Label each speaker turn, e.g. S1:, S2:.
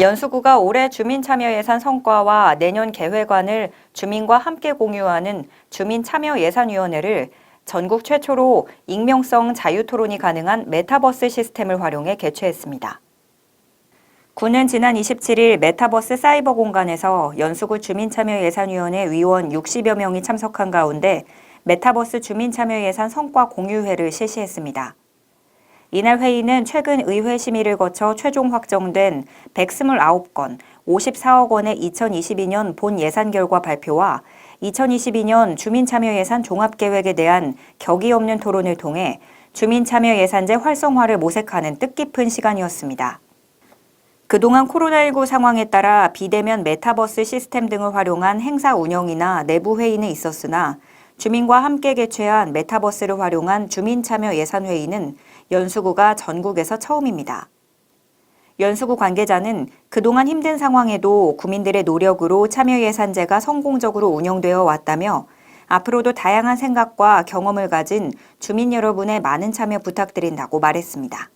S1: 연수구가 올해 주민참여 예산 성과와 내년 계획안을 주민과 함께 공유하는 주민참여예산위원회를 전국 최초로 익명성 자유토론이 가능한 메타버스 시스템을 활용해 개최했습니다. 구는 지난 27일 메타버스 사이버 공간에서 연수구 주민참여예산위원회 위원 60여 명이 참석한 가운데 메타버스 주민참여예산 성과 공유회를 실시했습니다. 이날 회의는 최근 의회 심의를 거쳐 최종 확정된 129건 54억 원의 2022년 본 예산 결과 발표와 2022년 주민참여예산 종합계획에 대한 격이 없는 토론을 통해 주민참여예산제 활성화를 모색하는 뜻깊은 시간이었습니다. 그동안 코로나19 상황에 따라 비대면 메타버스 시스템 등을 활용한 행사 운영이나 내부 회의는 있었으나 주민과 함께 개최한 메타버스를 활용한 주민참여 예산회의는 연수구가 전국에서 처음입니다. 연수구 관계자는 그동안 힘든 상황에도 구민들의 노력으로 참여 예산제가 성공적으로 운영되어 왔다며 앞으로도 다양한 생각과 경험을 가진 주민 여러분의 많은 참여 부탁드린다고 말했습니다.